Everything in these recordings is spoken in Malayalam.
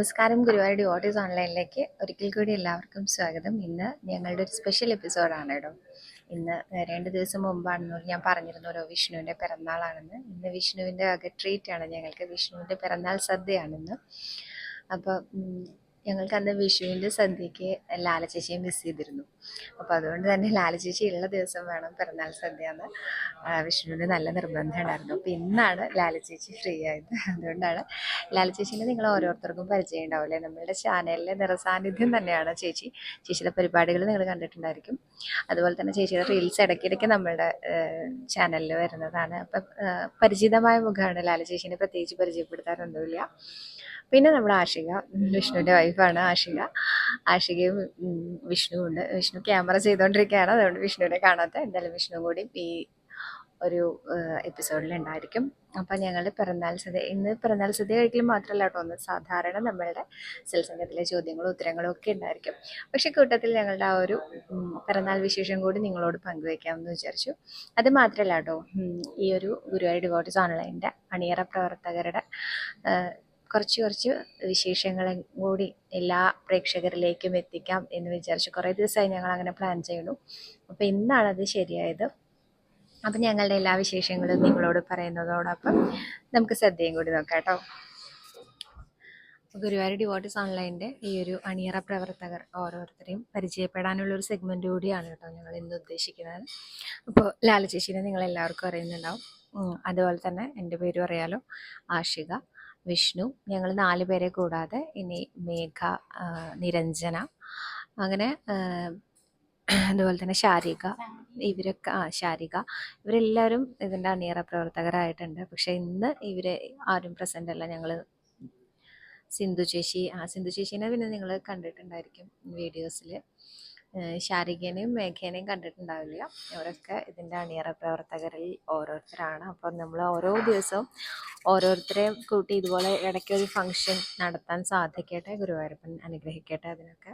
നമസ്കാരം ഗുരുവായൂർ ഡിവോട്ടീസ് ഓൺലൈനിലേക്ക് ഒരിക്കൽ കൂടി എല്ലാവർക്കും സ്വാഗതം. ഇന്ന് ഞങ്ങളുടെ ഒരു സ്പെഷ്യൽ എപ്പിസോഡാണ് കേട്ടോ. ഇന്ന് രണ്ട് ദിവസം മുമ്പാണെന്ന് ഞാൻ പറഞ്ഞിരുന്നല്ലോ വിഷ്ണുവിന്റെ പിറന്നാളാണെന്ന്. ഇന്ന് വിഷ്ണുവിന്റെ വക ട്രീറ്റാണ് ഞങ്ങൾക്ക്. വിഷ്ണുവിന്റെ പിറന്നാൾ സദ്യയാണെന്ന്. അപ്പോൾ ഞങ്ങൾക്ക് അന്ന് വിഷുവിന്റെ സദ്യക്ക് ലാലചേച്ചിയെ മിസ് ചെയ്തിരുന്നു. അപ്പോൾ അതുകൊണ്ട് തന്നെ ലാലചേച്ചി ഉള്ള ദിവസം വേണം പിറന്നാൾ സദ്യ എന്ന് വിഷ്ണുവിന് നല്ല നിർബന്ധം ഉണ്ടായിരുന്നു. അപ്പോൾ ഇന്നാണ് ലാലചേച്ചി ഫ്രീ ആയത്. അതുകൊണ്ടാണ് ലാലചേച്ചിനെ നിങ്ങൾ ഓരോരുത്തർക്കും പരിചയം ഉണ്ടാവില്ലേ നമ്മളുടെ ചാനലിലെ നിറസാന്നിധ്യം തന്നെയാണ് ചേച്ചി. ചേച്ചിയുടെ പരിപാടികൾ നിങ്ങൾ കണ്ടിട്ടുണ്ടായിരിക്കും. അതുപോലെ തന്നെ ചേച്ചിയുടെ റീൽസ് ഇടയ്ക്കിടയ്ക്ക് നമ്മളുടെ ചാനലിൽ വരുന്നതാണ്. അപ്പം പരിചിതമായ മുഖമാണ് ലാലചേച്ചിനെ പ്രത്യേകിച്ച് പരിചയപ്പെടുത്താറൊന്നുമില്ല പിന്നെ നമ്മുടെ ആഷിക വിഷ്ണുവിന്റെ വൈഫാണ് ആഷിക. ആഷികയും ഉം, വിഷ്ണുവും ഉണ്ട് വിഷ്ണു ക്യാമറ ചെയ്തുകൊണ്ടിരിക്കുകയാണ് അതുകൊണ്ട് വിഷ്ണുവിനെ കാണാത്ത എന്തായാലും വിഷ്ണു കൂടി ഈ ഒരു എപ്പിസോഡിൽ ഉണ്ടായിരിക്കും. അപ്പം ഞങ്ങൾ പിറന്നാൾ സദ്യ ഇന്ന് പിറന്നാൾ സദ്യ കഴിക്കൽ മാത്രമല്ല കേട്ടോ. ഒന്ന് സാധാരണ നമ്മളുടെ സത്സംഗത്തിലെ ചോദ്യങ്ങളും ഉത്തരങ്ങളും ഒക്കെ ഉണ്ടായിരിക്കും. പക്ഷേ കൂട്ടത്തിൽ ഞങ്ങളുടെ ആ ഒരു പിറന്നാൾ വിശേഷം കൂടി നിങ്ങളോട് പങ്കുവയ്ക്കാമെന്ന് വിചാരിച്ചു. അത് മാത്രമല്ല കേട്ടോ ഈ ഒരു ഗുരുവായൂർ ഡിവോട്ടീസ് ഓൺലൈന്റെ അണിയറ പ്രവർത്തകരുടെ കുറച്ച് കുറച്ച് വിശേഷങ്ങളും കൂടി എല്ലാ പ്രേക്ഷകരിലേക്കും എത്തിക്കാം എന്ന് വിചാരിച്ചു. കുറേ ദിവസമായി ഞങ്ങൾ അങ്ങനെ പ്ലാൻ ചെയ്യണു അപ്പോൾ ഇന്നാണത് ശരിയായത്. അപ്പം ഞങ്ങളുടെ എല്ലാ വിശേഷങ്ങളും നിങ്ങളോട് പറയുന്നതോടൊപ്പം നമുക്ക് സദ്യയും കൂടി നോക്കാം കേട്ടോ. ഗുരുവായൂർ ഡിവോട്ടീസ് ഓൺലൈന്റെ ഈ ഒരു അണിയറ പ്രവർത്തകർ ഓരോരുത്തരെയും പരിചയപ്പെടാനുള്ള ഒരു സെഗ്മെന്റ് കൂടിയാണ് കേട്ടോ ഞങ്ങൾ ഇന്ന് ഉദ്ദേശിക്കുന്നത്. അപ്പോൾ ലാലചേച്ചിനെ നിങ്ങളെല്ലാവർക്കും അറിയുന്നുണ്ടാവും. അതുപോലെ തന്നെ എന്റെ പേരും അറിയാലോ. ആഷിക. വിഷ്ണു. ഞങ്ങൾ നാല് പേരെ കൂടാതെ ഇനി മേഘ നിരഞ്ജന അങ്ങനെ അതുപോലെ തന്നെ ശാരിക ഇവരൊക്കെ ആ ശാരിക. ഇവരെല്ലാവരും ഇതിന്റെ അണിയറ പ്രവർത്തകരായിട്ടുണ്ട് പക്ഷേ ഇന്ന് ഇവരെ ആരും പ്രസന്റ് അല്ല ഞങ്ങൾ സിന്ധു ചേച്ചി ആ സിന്ധു ചേച്ചീനെ പിന്നെ നിങ്ങൾ കണ്ടിട്ടുണ്ടായിരിക്കും വീഡിയോസിൽ ശാരികേനെയും മേഘേനെയും കണ്ടിട്ടുണ്ടാവില്ല. അവരൊക്കെ ഇതിന്റെ അണിയറ പ്രവർത്തകരിൽ ഓരോരുത്തരാണ്. അപ്പം നമ്മൾ ഓരോ ദിവസവും ഓരോരുത്തരെയും കൂട്ടി ഇതുപോലെ ഇടയ്ക്കൊരു ഫംഗ്ഷൻ നടത്താൻ സാധിക്കട്ടെ ഗുരുവായൂരപ്പൻ അനുഗ്രഹിക്കട്ടെ അതിനൊക്കെ.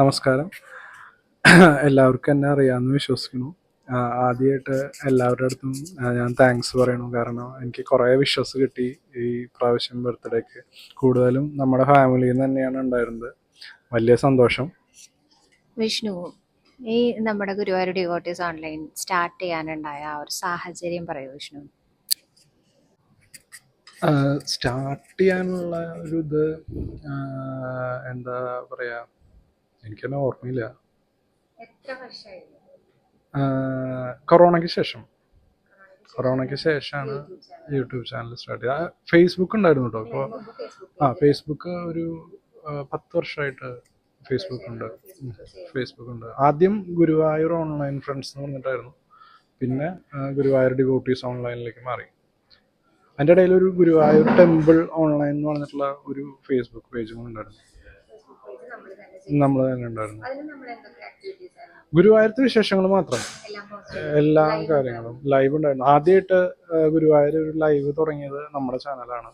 നമസ്കാരം. എല്ലാവർക്കും എന്നെ അറിയാമെന്ന് വിശ്വസിക്കുന്നു. ആദ്യമായിട്ട് എല്ലാവരുടെ അടുത്തും ഞാൻ താങ്ക്സ് പറയണു കാരണം എനിക്ക് കുറേ വിശ്വസ് കിട്ടി ഈ പ്രാവശ്യം ബർത്ത്ഡേക്ക് കൂടുതലും നമ്മുടെ ഫാമിലിയിൽ നിന്ന് തന്നെയാണ് ഉണ്ടായിരുന്നത്. വലിയ സന്തോഷം. വിഷ്ണു ഈ നമ്മുടെ ഗുരുവായൂർ ഡിവോട്ടീസ് ഓൺലൈൻ സ്റ്റാർട്ട് ചെയ്യാനുണ്ടായ ആ ഒരു സാഹചര്യം പറയൂ വിഷ്ണു. സ്റ്റാർട്ട് ചെയ്യാനുള്ള ഒരു ഇത് എന്താ പറയുക എനിക്കെന്നെ ഓർമ്മയില്ല. കൊറോണയ്ക്ക് ശേഷം. കൊറോണയ്ക്ക് ശേഷമാണ് യൂട്യൂബ് ചാനൽ സ്റ്റാർട്ട് ചെയ്തത്. ഫേസ്ബുക്ക് ഉണ്ടായിരുന്നു കേട്ടോ ഇപ്പോൾ ആ ഫേസ്ബുക്ക് ഒരു പത്ത് വർഷമായിട്ട് ഫേസ്ബുക്ക് ഉണ്ട്. ഫേസ്ബുക്ക് ഉണ്ട്. ആദ്യം ഗുരുവായൂർ ഓൺലൈൻ ഫ്രണ്ട്സ് എന്ന് പറഞ്ഞിട്ടായിരുന്നു. പിന്നെ ഗുരുവായൂർ ഡിവോട്ടീസ് ഓൺലൈനിലേക്ക് മാറി. അതിന്റെ ഇടയിൽ ഒരു ഗുരുവായൂർ ടെമ്പിൾ ഓൺലൈൻ എന്ന് പറഞ്ഞിട്ടുള്ള ഒരു ഫേസ്ബുക്ക് പേജും ഉണ്ടായിരുന്നു. നമ്മൾ തന്നെ ഉണ്ടായിരുന്നു. ഗുരുവായൂരത്തെ വിശേഷങ്ങൾ മാത്രം. എല്ലാം കാര്യങ്ങളും. ലൈവ് ഉണ്ടായിരുന്നു. ആദ്യമായിട്ട് ഗുരുവായൂർ ഒരു ലൈവ് തുടങ്ങിയത് നമ്മുടെ ചാനലാണ്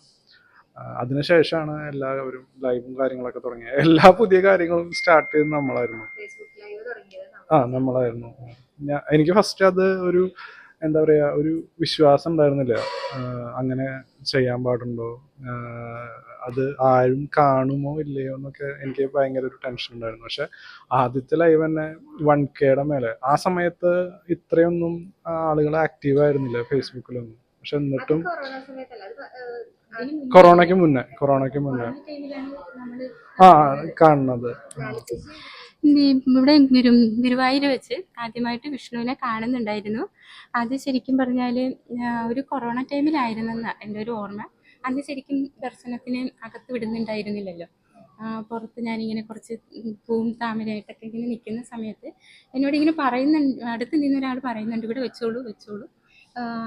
അതിനുശേഷമാണ് എല്ലാവരും ലൈവും കാര്യങ്ങളൊക്കെ തുടങ്ങിയത്. എല്ലാ പുതിയ കാര്യങ്ങളും സ്റ്റാർട്ട് ചെയ്ത് നമ്മളായിരുന്നു. ആ നമ്മളായിരുന്നു. ഞാൻ എനിക്ക് ഫസ്റ്റ് അത് ഒരു എന്താ പറയുക ഒരു വിശ്വാസം ഉണ്ടായിരുന്നില്ല. അങ്ങനെ ചെയ്യാൻ പാടുണ്ടോ? അത് ആരും കാണുമോ ഇല്ലയോ എന്നൊക്കെ എനിക്ക് ഭയങ്കര ഒരു ടെൻഷൻ ഉണ്ടായിരുന്നു. പക്ഷെ ആദ്യത്തെ ലൈവ് തന്നെ വൺ കെയുടെ മേലെ. ആ സമയത്ത് ഇത്രയൊന്നും ആളുകൾ ആക്റ്റീവ് ആയിരുന്നില്ല ഫേസ്ബുക്കിലൊന്നും. പക്ഷെ എന്നിട്ടും കൊറോണ സമയത്തല്ല. അത് ആ, കൊറോണയ്ക്ക് മുന്നേ കൊറോണയ്ക്ക് മുന്നേ. ആ കാണുന്നത്. ഇവിടെ ഗുരു ഗുരുവായൂർ വെച്ച് ആദ്യമായിട്ട് വിഷ്ണുവിനെ കാണുന്നുണ്ടായിരുന്നു. അത് ശരിക്കും പറഞ്ഞാൽ ഒരു കൊറോണ ടൈമിലായിരുന്നെന്നാണ് എന്റെ ഒരു ഓർമ്മ. അന്ന് ശരിക്കും ദർശനത്തിന് അകത്ത് വിടുന്നുണ്ടായിരുന്നില്ലല്ലോ. പുറത്ത് ഞാനിങ്ങനെ കുറച്ച് പൂവും താമരയായിട്ടൊക്കെ ഇങ്ങനെ നിൽക്കുന്ന സമയത്ത് എന്നോട് ഇങ്ങനെ പറയുന്നുണ്ട് അടുത്ത് നിന്ന് ഒരാൾ പറയുന്നുണ്ട് ഇവിടെ വെച്ചോളൂ വെച്ചോളൂ.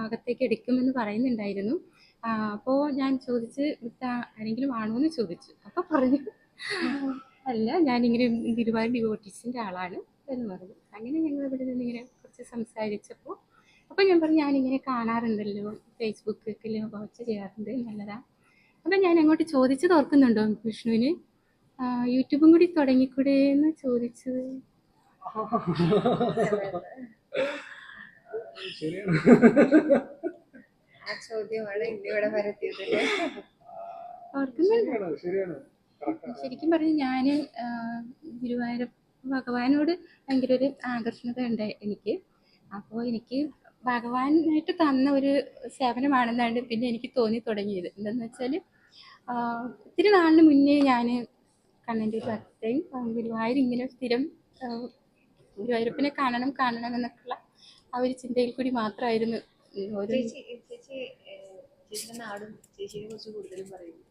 അകത്തേക്ക് എടുക്കുമെന്ന് പറയുന്നുണ്ടായിരുന്നു. അപ്പോൾ ഞാൻ ചോദിച്ച് ആരെങ്കിലും ആണോ എന്ന് ചോദിച്ചു. അപ്പോൾ പറഞ്ഞു അല്ല ഞാനിങ്ങനെ ഗുരുവായൂർ ഡിവോട്ടീസിന്റെ ആളാണ് എന്ന് പറഞ്ഞു. അങ്ങനെ ഞങ്ങൾ ഇവിടെ നിന്ന് ഇങ്ങനെ കുറച്ച് സംസാരിച്ചപ്പോൾ അപ്പോൾ ഞാൻ പറഞ്ഞു ഞാനിങ്ങനെ കാണാറുണ്ടല്ലോ ഫേസ്ബുക്കിൽ വാച്ച് ചെയ്യാറുണ്ട് നല്ലതാ. അപ്പം ഞാൻ അങ്ങോട്ട് ചോദിച്ചത് ഓർക്കുന്നുണ്ടോ വിഷ്ണുവിന്? യൂട്യൂബും കൂടി തുടങ്ങിക്കൂടെ എന്ന് ചോദിച്ചത്. ശരിയാണ്. ആ ചോദ്യമാണ് ഇന്നിവിടെ വരെത്തിയതല്ലേ ശരിക്കും പറഞ്ഞു ഞാൻ ഗുരുവായൂർ ഭഗവാനോട് ഭയങ്കര ഒരു ആകർഷണത ഉണ്ട് എനിക്ക്. അപ്പോൾ എനിക്ക് ഭഗവാനായിട്ട് തന്ന ഒരു സേവനമാണെന്നാണ് പിന്നെ എനിക്ക് തോന്നി തുടങ്ങിയത് എന്താണെന്ന് വെച്ചാൽ ഒത്തിരി നാളിന് മുന്നേ ഞാൻ കണ്ണന്റെ ഒരു ഭക്തയും ഗുരുവായൂർ ഇങ്ങനെ സ്ഥിരം ഗുരുവായൂരപ്പിനെ കാണണം കാണണം എന്നൊക്കെയുള്ള ആ ഒരു ചിന്തയിൽ കൂടി മാത്രമായിരുന്നു ചേച്ചി നാടും ചേച്ചിയെ കുറിച്ച് കൂടുതലും പറയുന്നു.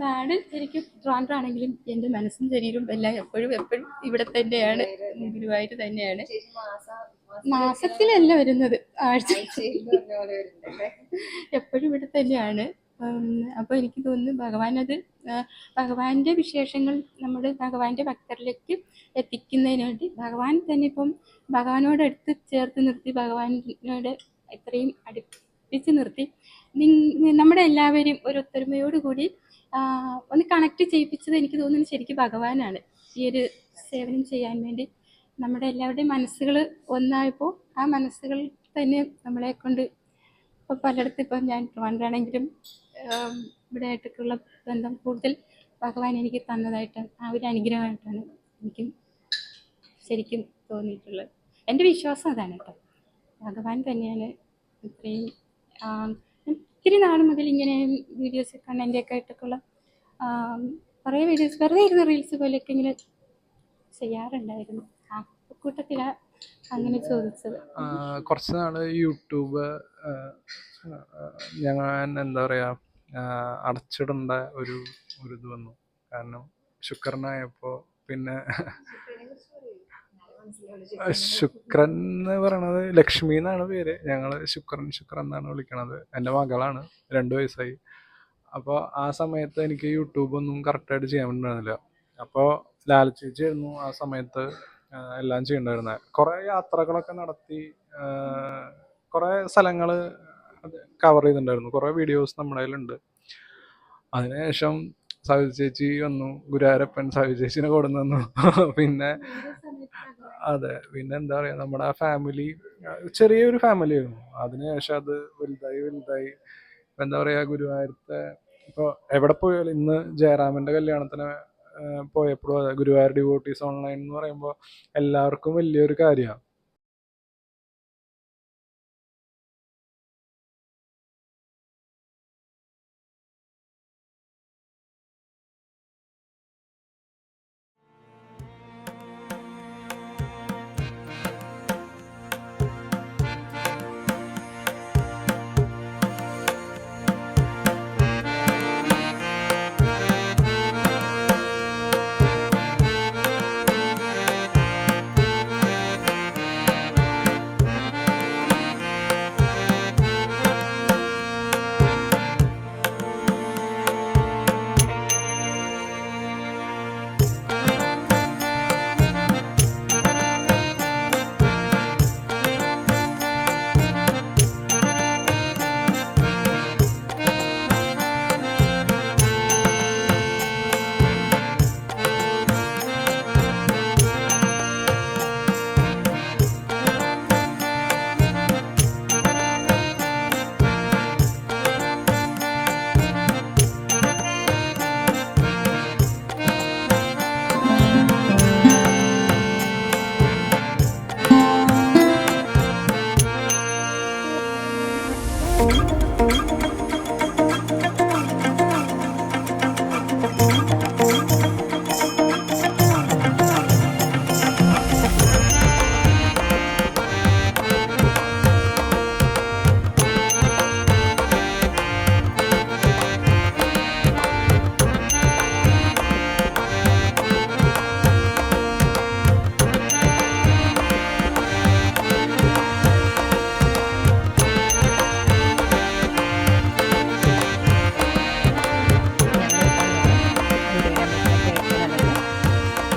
നാട് ശരിക്കും ട്രാൻഡാണെങ്കിലും എന്റെ മനസ്സും ശരീരവും എല്ലാം എപ്പോഴും എപ്പോഴും ഇവിടെ തന്നെയാണ്. ഗുരുവായൂർ തന്നെയാണ്. മാസത്തിലല്ല വരുന്നത് ആഴ്ച. എപ്പോഴും ഇവിടെ തന്നെയാണ്. അപ്പോൾ എനിക്ക് തോന്നുന്നു ഭഗവാൻ അത് ഭഗവാന്റെ വിശേഷങ്ങൾ നമ്മുടെ ഭഗവാന്റെ ഭക്തരിലേക്ക് എത്തിക്കുന്നതിന് വേണ്ടി ഭഗവാൻ തന്നെ ഇപ്പം ഭഗവാനോട് അടുത്ത് ചേർത്ത് നിർത്തി ഭഗവാനോട് എത്രയും അടുപ്പിച്ച് നിർത്തി. നമ്മുടെ എല്ലാവരെയും ഒരു ഒത്തൊരുമയോടുകൂടി ഒന്ന് കണക്ട് ചെയ്യിപ്പിച്ചത് എനിക്ക് തോന്നുന്നു ശരിക്കും ഭഗവാനാണ്. ഈ ഒരു സേവനം ചെയ്യാൻ വേണ്ടി നമ്മുടെ എല്ലാവരുടെയും മനസ്സുകൾ ഒന്നായപ്പോൾ ആ മനസ്സുകൾ തന്നെ നമ്മളെ കൊണ്ട് ഇപ്പോൾ പലയിടത്തും ഇപ്പം ഞാൻ ട്രിവാൻഡ്രാണെങ്കിലും ഇവിടെ ആയിട്ടൊക്കെയുള്ള ബന്ധം കൂടുതൽ ഭഗവാൻ എനിക്ക് തന്നതായിട്ട് ആ ഒരു അനുഗ്രഹമായിട്ടാണ് എനിക്ക് ശരിക്കും തോന്നിയിട്ടുള്ളത്. എന്റെ വിശ്വാസം അതാണ് കേട്ടോ. ഭഗവാൻ തന്നെയാണ് ഇത്രയും ഒത്തിരി നാൾ മുതൽ ഇങ്ങനെ വീഡിയോസ് കണ്ണന്റെയൊക്കെ ആയിട്ടൊക്കെയുള്ള കുറേ വീഡിയോസ് വെറുതെ ഇരുന്ന് റീൽസ് പോലെയൊക്കെ ഇങ്ങനെ ചെയ്യാറുണ്ടായിരുന്നു. ആ കൂട്ടത്തിലാണ് അങ്ങനെ ചോദിച്ചത്. കുറച്ച് നാൾ യൂട്യൂബ് ഞാൻ എന്താ പറയാ അടച്ചിടേണ്ട ഒരു ഒരു ഇത് വന്നു. കാരണം ശുക്രനായപ്പോ പിന്നെ ശുക്രൻ എന്ന് പറയണത് ലക്ഷ്മി എന്നാണ് പേര്. ഞങ്ങൾ ശുക്രൻ ശുക്രൻ എന്നാണ് വിളിക്കണത്. എന്റെ മകളാണ് രണ്ട് വയസ്സായി. അപ്പോൾ ആ സമയത്ത് എനിക്ക് യൂട്യൂബൊന്നും കറക്റ്റായിട്ട് ചെയ്യാൻ പറ്റുന്നില്ല അപ്പോൾ ലാലച്ചേച്ചിയായിരുന്നു ആ സമയത്ത് എല്ലാം ചെയ്യണ്ടായിരുന്നത് കുറേ യാത്രകളൊക്കെ നടത്തി കുറേ സ്ഥലങ്ങൾ കവർ ചെയ്തിട്ടുണ്ടായിരുന്നു. കുറേ വീഡിയോസ് നമ്മുടെ കയ്യിലുണ്ട്. അതിനുശേഷം സവിത ചേച്ചി വന്നു. ഗുരുവായൂരപ്പൻ സവിത ചേച്ചിനെ തന്നു പിന്നെ അതെ പിന്നെ എന്താ പറയാ നമ്മുടെ ആ ഫാമിലി ചെറിയൊരു ഫാമിലി ആയിരുന്നു. അതിനുശേഷം അത് വലുതായി വലുതായി. എന്താ പറയാ ഗുരുവായൂരത്തെ ഇപ്പൊ എവിടെ പോയാലും ഇന്ന് ജയറാമിന്റെ കല്യാണത്തിന് പോയപ്പോഴും അതെ ഗുരുവായൂർ ഡിവോട്ടീസ് ഓൺലൈൻ എന്ന് പറയുമ്പോൾ എല്ലാവർക്കും വലിയൊരു കാര്യമാണ്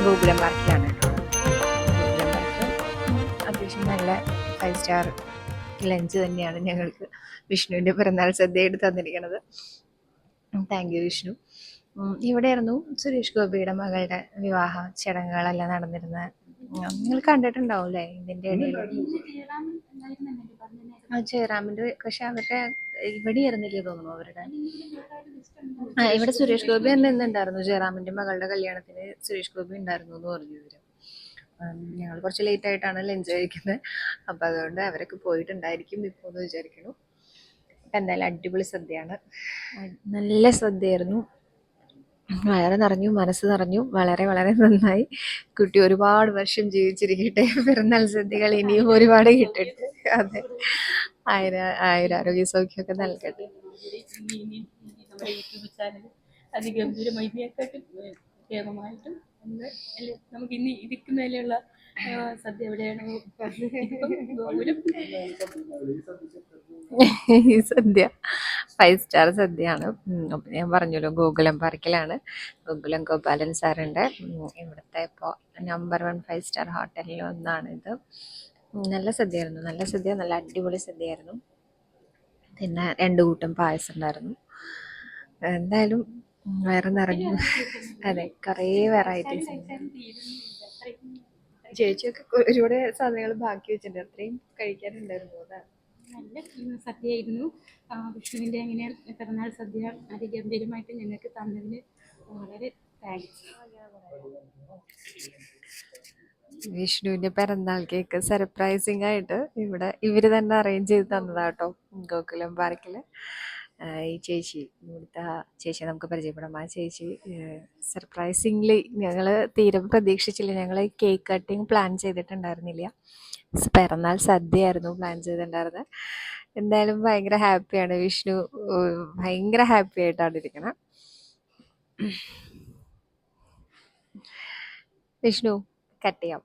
ഗോകുലം പാർക്കിലാണ് അത്യാവശ്യം നല്ല ഫൈവ് സ്റ്റാർ ലഞ്ച് തന്നെയാണ് ഞങ്ങൾക്ക് വിഷ്ണുവിന്റെ പിറന്നാൾ ശ്രദ്ധയായിട്ട് തന്നിരിക്കുന്നത്. Thank you Vishnu. ഇവിടെയായിരുന്നു സുരേഷ് ഗോപിയുടെ മകളുടെ വിവാഹ ചടങ്ങുകളെല്ലാം നടന്നിരുന്നത് നിങ്ങൾ കണ്ടിട്ടുണ്ടാവും അല്ലേ ഇതിന്റെ ഇടയിൽ? ജയറാമിന്റെ പക്ഷെ അവരുടെ ഇവിടെ ആയിരുന്നില്ലേ തോന്നുന്നു അവരുടെ? ആ ഇവിടെ സുരേഷ് ഗോപി എന്ന് ഇന്നുണ്ടായിരുന്നു ജയറാമിന്റെ മകളുടെ കല്യാണത്തിന് സുരേഷ് ഗോപി ഉണ്ടായിരുന്നു എന്ന് പറഞ്ഞു ഇവർ. ഞങ്ങൾ കുറച്ച് ലേറ്റ് ആയിട്ടാണ് ലഞ്ച് കഴിക്കുന്നത്. അപ്പം അതുകൊണ്ട് അവരൊക്കെ പോയിട്ടുണ്ടായിരിക്കും ഇപ്പോൾ എന്ന് വിചാരിക്കുന്നു. എന്തായാലും അടിപൊളി സദ്യയാണ്. നല്ല സദ്യയായിരുന്നു. വയറ് നിറഞ്ഞു മനസ്സ് നിറഞ്ഞു വളരെ വളരെ നന്നായി. കുട്ടി ഒരുപാട് വർഷം ജീവിച്ചിരിക്കട്ടെ. പിറന്നാൾ സദ്യകൾ ഇനിയും ഒരുപാട് കിട്ടട്ടെ. അതെ. ആയിര ആയിരം ആരോഗ്യ സൗഖ്യമൊക്കെ നൽകട്ടെ. നമ്മുടെ യൂട്യൂബ് ചാനൽ അതിഗംഭീരമായി ഇതിനെക്കാട്ടും കേമമായിട്ടും നമുക്ക് ഇനി ഇതിക്ക് മേലെയുള്ള സദ്യ എവിടെയാണോ? ഈ സദ്യ ഫൈവ് സ്റ്റാർ സദ്യയാണ്. ഞാൻ പറഞ്ഞല്ലോ ഗോകുലം പാർക്കിലാണ്. ഗോകുലം ഗോപാലൻ സാറിന്റെ ഇവിടുത്തെ ഇപ്പോൾ നമ്പർ വൺ ഫൈവ് സ്റ്റാർ ഹോട്ടലിൽ ഒന്നാണിത്. നല്ല സദ്യയായിരുന്നു. നല്ല സദ്യ നല്ല അടിപൊളി സദ്യയായിരുന്നു. പിന്നെ രണ്ട് കൂട്ടം പായസം ഉണ്ടായിരുന്നു. എന്തായാലും വയറ് നിറഞ്ഞു. അതെ കുറേ വെറൈറ്റീസ് ചേച്ചിയൊക്കെ ഒരുപാട് സാധനങ്ങൾ ബാക്കി വെച്ചിട്ടുണ്ട്. അത്രയും കഴിക്കാനുണ്ടായിരുന്നു അതാണ് നല്ല സദ്യ സദ്യയായിരുന്നു വിഷ്ണുവിന്റെ അങ്ങനെ പിറന്നാൾ സദ്യ അതിഗംഭീരമായിട്ട് ഞങ്ങൾക്ക് തന്നതിന് വളരെ താങ്ക്സ് വിഷ്ണുവിന്റെ പിറന്നാൾ കേക്ക് സർപ്രൈസിങ് ആയിട്ട് ഇവിടെ ഇവർ തന്നെ അറേഞ്ച് ചെയ്ത് തന്നതാട്ടോ ഗോകുലം പാർക്കിൽ ആഹ് ഈ ചേച്ചി ഇവിടുത്തെ ചേച്ചിയെ നമുക്ക് പരിചയപ്പെടാം. ആ ചേച്ചി സർപ്രൈസിംഗ്ലി ഞങ്ങൾ തീരെ പ്രതീക്ഷിച്ചില്ല. ഞങ്ങൾ കേക്ക് കട്ടിങ് പ്ലാൻ ചെയ്തിട്ടുണ്ടായിരുന്നില്ല. പിറന്നാൾ സദ്യയായിരുന്നു പ്ലാൻ ചെയ്തിട്ടുണ്ടായിരുന്നത്. എന്തായാലും ഭയങ്കര ഹാപ്പിയാണ് വിഷ്ണു ഭയങ്കര ഹാപ്പി ആയിട്ടാണ് ഇരിക്കണം. വിഷ്ണു കട്ട് ചെയ്യാം.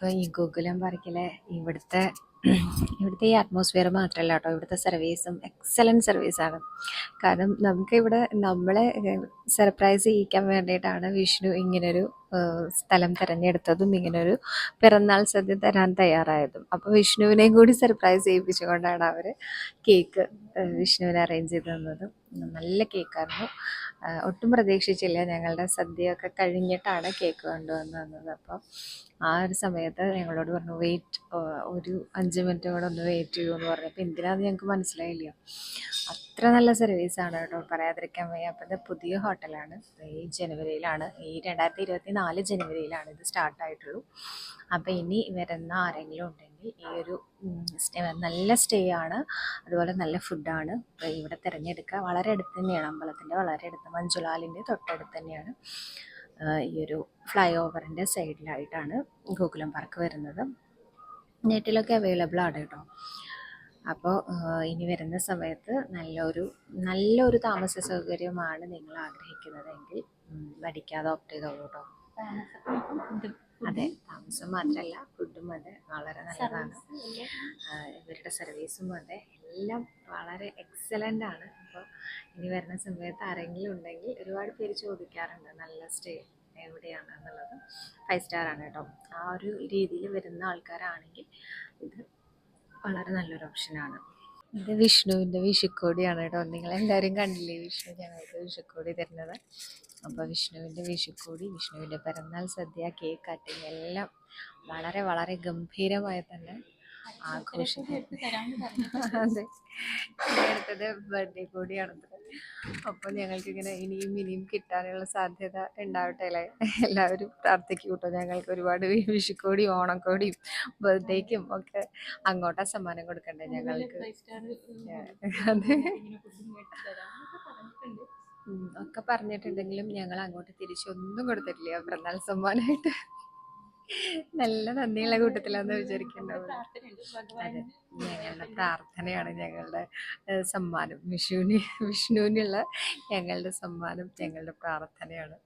അപ്പോൾ ഈ ഗോകുലം പാർക്കിലെ ഇവിടുത്തെ ഇവിടുത്തെ ഈ അറ്റ്മോസ്ഫിയർ മാത്രമല്ല കേട്ടോ. ഇവിടുത്തെ സർവീസും എക്സലന്റ് സർവീസാണ് കാരണം നമുക്കിവിടെ നമ്മളെ സർപ്രൈസ് ചെയ്യിക്കാൻ വേണ്ടിയിട്ടാണ് വിഷ്ണു ഇങ്ങനൊരു സ്ഥലം തിരഞ്ഞെടുത്തതും ഇങ്ങനൊരു പിറന്നാൾ സദ്യ തരാൻ തയ്യാറായതും. അപ്പോൾ വിഷ്ണുവിനെയും കൂടി സർപ്രൈസ് ചെയ്യിപ്പിച്ചുകൊണ്ടാണ് അവർ കേക്ക് വിഷ്ണുവിനെ അറേഞ്ച് ചെയ്ത് തന്നത്. നല്ല കേക്കായിരുന്നു ഒട്ടും പ്രതീക്ഷിച്ചില്ല ഞങ്ങളുടെ സദ്യയൊക്കെ കഴിഞ്ഞിട്ടാണ് കേക്ക് കൊണ്ടുവന്ന് തന്നത്. അപ്പോൾ ആ ഒരു സമയത്ത് ഞങ്ങളോട് പറഞ്ഞു വെയിറ്റ് ഒരു അഞ്ച് മിനിറ്റ് കൂടെ ഒന്ന് വെയിറ്റ് ചെയ്യൂ എന്ന് പറഞ്ഞു. പറഞ്ഞപ്പോൾ എന്തിനാന്ന് ഞങ്ങൾക്ക് മനസ്സിലായില്ല. അത്ര നല്ല സർവീസാണ് കേട്ടോ പറയാതിരിക്കാൻ വയ്യ. അപ്പോൾ പുതിയ ഹോട്ടലാണ് ഈ ജനുവരിയിലാണ്. ഈ രണ്ടായിരത്തി ഇരുപത്തി നാല് ജനുവരിയിലാണ് ഇത് സ്റ്റാർട്ടായിട്ടുള്ളൂ. അപ്പോൾ ഇനി വരുന്ന ആരെങ്കിലും ഉണ്ടെങ്കിൽ ഈ ഒരു നല്ല സ്റ്റേ ആണ്. അതുപോലെ നല്ല ഫുഡാണ് അപ്പോൾ ഇവിടെ തിരഞ്ഞെടുക്കുക. വളരെ അടുത്ത് തന്നെയാണ്. അമ്പലത്തിന്റെ വളരെ അടുത്ത് മഞ്ജുലാലിന്റെ തൊട്ടടുത്ത് തന്നെയാണ്. ഈ ഒരു ഫ്ലൈ ഓവറിന്റെ സൈഡിലായിട്ടാണ് ഗോകുലം പാർക്ക് വരുന്നത്. നെറ്റിലൊക്കെ അവൈലബിൾ ആണ് കേട്ടോ. അപ്പോൾ ഇനി വരുന്ന സമയത്ത് നല്ലൊരു നല്ലൊരു താമസ സൗകര്യമാണ് നിങ്ങൾ ആഗ്രഹിക്കുന്നതെങ്കിൽ മടിക്കാതെ ഓപ്റ്റ് ചെയ്തോളൂ കേട്ടോ. അതെ. താമസം മാത്രമല്ല ഫുഡും അതെ. വളരെ നല്ലതാണ്. ഇവരുടെ സർവീസും അതെ. എല്ലാം വളരെ എക്സലന്റ് ആണ്. അപ്പോൾ ഇനി വരുന്ന സമയത്ത് ആരെങ്കിലും ഉണ്ടെങ്കിൽ ഒരുപാട് പേര് ചോദിക്കാറുണ്ട് നല്ല സ്റ്റേ എവിടെയാണ് എന്നുള്ളത്. ഫൈവ് സ്റ്റാർ ആണ് കേട്ടോ. ആ ഒരു രീതിയിൽ വരുന്ന ആൾക്കാരാണെങ്കിൽ ഇത് വളരെ നല്ലൊരു ഓപ്ഷനാണ് ഇത് വിഷ്ണുവിന്റെ വിഷുക്കോടിയാണ് കേട്ടോ. നിങ്ങളെല്ലാവരും കണ്ടില്ലേ വിഷ്ണു ഞങ്ങൾക്ക് വിഷുക്കോടി തരുന്നത്? അപ്പോൾ വിഷ്ണുവിന്റെ വിഷുക്കോടി വിഷ്ണുവിന്റെ പിറന്നാൾ സദ്യ കേക്ക് കട്ടിങ് എല്ലാം വളരെ വളരെ ഗംഭീരമായി തന്നെ ആഘോഷിക്കും അതെ. എടുത്തത് ബർത്ത്ഡേ കൂടിയാണത് അപ്പോൾ ഞങ്ങൾക്ക് ഇങ്ങനെ ഇനിയും ഇനിയും കിട്ടാനുള്ള സാധ്യത ഉണ്ടാവട്ടെ അല്ലേ? എല്ലാവരും പ്രാർത്ഥിക്കും കേട്ടോ ഞങ്ങൾക്ക് ഒരുപാട് വിഷുക്കോടി വിഷുക്കോടിയും ഓണക്കോടിയും ബർത്ത്ഡേക്കും ഒക്കെ അങ്ങോട്ടാ സമ്മാനം കൊടുക്കണ്ടേ ഞങ്ങൾക്ക്? അതെ. ഒക്കെ പറഞ്ഞിട്ടുണ്ടെങ്കിലും ഞങ്ങൾ അങ്ങോട്ട് തിരിച്ചൊന്നും കൊടുത്തിട്ടില്ല. പിറന്നാൾ സമ്മാനമായിട്ട്. നല്ല നന്ദിയുള്ള കൂട്ടത്തിലാന്ന് വിചാരിക്കേണ്ടത് അതെ. ഞങ്ങളുടെ പ്രാർത്ഥനയാണ് ഞങ്ങളുടെ സമ്മാനം. വിഷുവിന് വിഷ്ണുവിനുള്ള ഞങ്ങളുടെ സമ്മാനം ഞങ്ങളുടെ പ്രാർത്ഥനയാണ്.